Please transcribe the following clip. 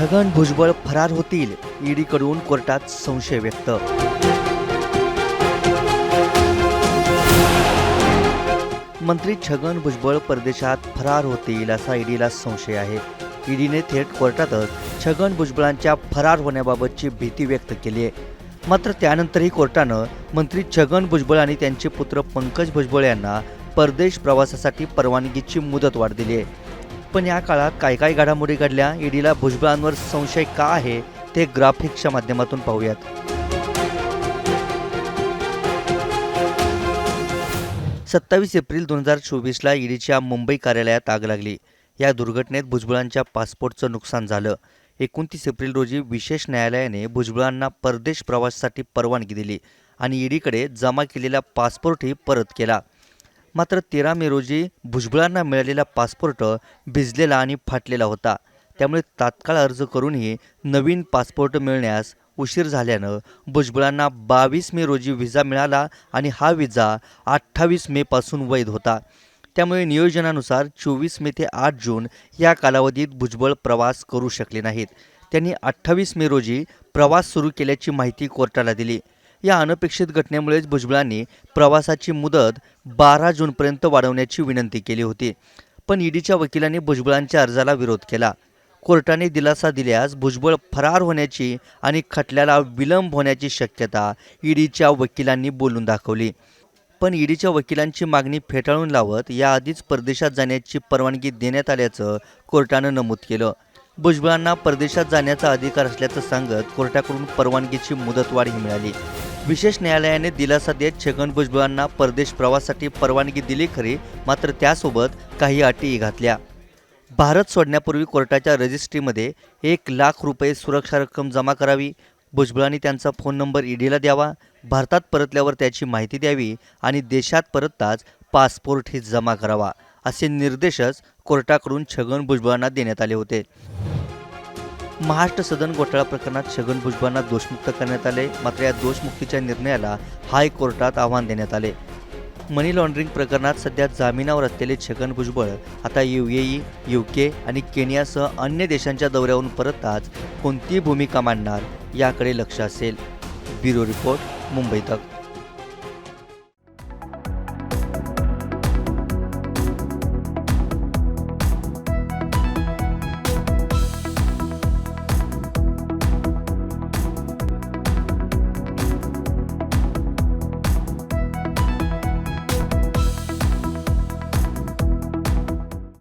छगन भुजबळ फरार होतील ईडीकडून कोर्टात संशय व्यक्त. मंत्री छगन भुजबळ परदेशात फरार होतील असा ईडीला संशय आहे. ईडीने थेट कोर्टातच छगन भुजबळांच्या फरार होण्याबाबतची भीती व्यक्त केली आहे. मात्र त्यानंतरही कोर्टानं मंत्री छगन भुजबळ आणि त्यांचे पुत्र पंकज भुजबळ यांना परदेश प्रवासासाठी परवानगीची मुदतवाढ दिली आहे. पण या काळात काय काय घडामोडी घडल्या. ईडीला भुजबळांवर संशय का आहे ते ग्राफिक्सच्या माध्यमातून पाहूयात. सत्तावीस एप्रिल दोन हजार चोवीसला ईडीच्या मुंबई कार्यालयात आग लागली. या दुर्घटनेत भुजबळांच्या पासपोर्टचं नुकसान झालं. एकोणतीस एप्रिल रोजी विशेष न्यायालयाने भुजबळांना परदेश प्रवासासाठी परवानगी दिली आणि ईडीकडे जमा केलेला पासपोर्टही परत केला. मात्र तेरा मे रोजी भुजबळांना मिळालेला पासपोर्ट भिजलेला आणि फाटलेला होता. त्यामुळे तात्काळ अर्ज करूनही नवीन पासपोर्ट मिळण्यास उशीर झाल्यानं भुजबळांना बावीस मे रोजी व्हिसा मिळाला आणि हा व्हिसा अठ्ठावीस मेपासून वैध होता. त्यामुळे नियोजनानुसार चोवीस मे ते आठ जून या कालावधीत भुजबळ प्रवास करू शकले नाहीत. त्यांनी अठ्ठावीस मे रोजी प्रवास सुरू केल्याची माहिती कोर्टाला दिली. या अनपेक्षित घटनेमुळेच भुजबळांनी प्रवासाची मुदत बारा जूनपर्यंत वाढवण्याची विनंती केली होती. पण ईडीच्या वकिलांनी भुजबळांच्या अर्जाला विरोध केला. कोर्टाने दिलासा दिल्यास भुजबळ फरार होण्याची आणि खटल्याला विलंब होण्याची शक्यता ईडीच्या वकिलांनी बोलून दाखवली. पण ईडीच्या वकिलांची मागणी फेटाळून लावत याआधीच परदेशात जाण्याची परवानगी देण्यात आल्याचं कोर्टानं नमूद केलं. भुजबळांना परदेशात जाण्याचा अधिकार असल्याचं सांगत कोर्टाकडून परवानगीची मुदतवाढही मिळाली. विशेष न्यायालयाने दिलासा देत छगन भुजबळांना परदेश प्रवासासाठी परवानगी दिली खरी मात्र त्यासोबत काही अटीही घातल्या. भारत सोडण्यापूर्वी कोर्टाच्या रजिस्ट्रीमध्ये एक लाख रुपये सुरक्षा रक्कम जमा करावी भुजबळांनी त्यांचा फोन नंबर ईडीला द्यावा भारतात परतल्यावर त्याची माहिती द्यावी आणि देशात परतताच पासपोर्टही जमा करावा असे निर्देशच कोर्टाकडून छगन भुजबळांना देण्यात आले होते. महाराष्ट्र सदन घोटाळा प्रकरणात छगन भुजबळांना दोषमुक्त करण्यात आले. मात्र या दोषमुक्तीच्या निर्णयाला हायकोर्टात आव्हान देण्यात आले. मनी लॉन्ड्रिंग प्रकरणात सध्या जामिनावर असलेले छगन भुजबळ आता U A E U K आणि केनियासह अन्य देशांच्या दौऱ्यावरून परतताच कोणती भूमिका मांडणार याकडे लक्ष असेल. ब्युरो रिपोर्ट मुंबई तक.